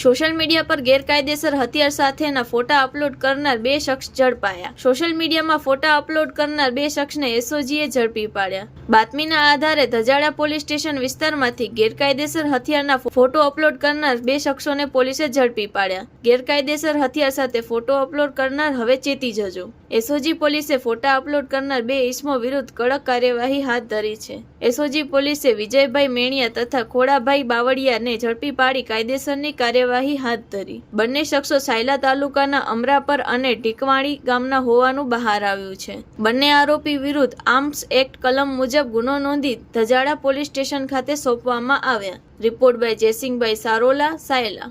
Social media પર ગેરકાયદેસર હથિયાર સાથેના ફોટા અપલોડ કરનાર બે શખ્સ ઝડપાયા. સોશિયલ મીડિયામાં ફોટા અપલોડ કરનાર બે શખ્સને એસઓજીએ ઝડપી પાડ્યા. બાતમીના આધારે ધજાડા પોલીસ સ્ટેશન વિસ્તારમાંથી ગેરકાયદેસર હથિયારના ફોટો અપલોડ કરનાર બે શખ્સોને પોલીસે ઝડપી પાડ્યા. ગેરકાયદેસર હથિયાર સાથે ફોટો અપલોડ કરનાર હવે ચેતી જજો. એસઓજી પોલીસે ફોટા અપલોડ કરનાર બે ઇસમો વિરુદ્ધ કડક કાર્યવાહી હાથ ધરી છે. એસઓજી પોલીસે વિજયભાઈ મેણિયા તથા ખોડાભાઈ બાવળિયાને ઝડપી પાડી કાયદેસરની કાર્યવાહી હાથ ધરી. બંને શખ્સો સાયલા તાલુકાના અમરાપર અને ટીકવાણી ગામના હોવાનું બહાર આવ્યું છે. બંને આરોપી વિરુદ્ધ આર્મ્સ એક્ટ કલમ મુજબ ગુનો નોંધી ધજાડા પોલીસ સ્ટેશન ખાતે સોંપવામાં આવ્યા. Report by Jaysinhbhai Sarola, Sayla.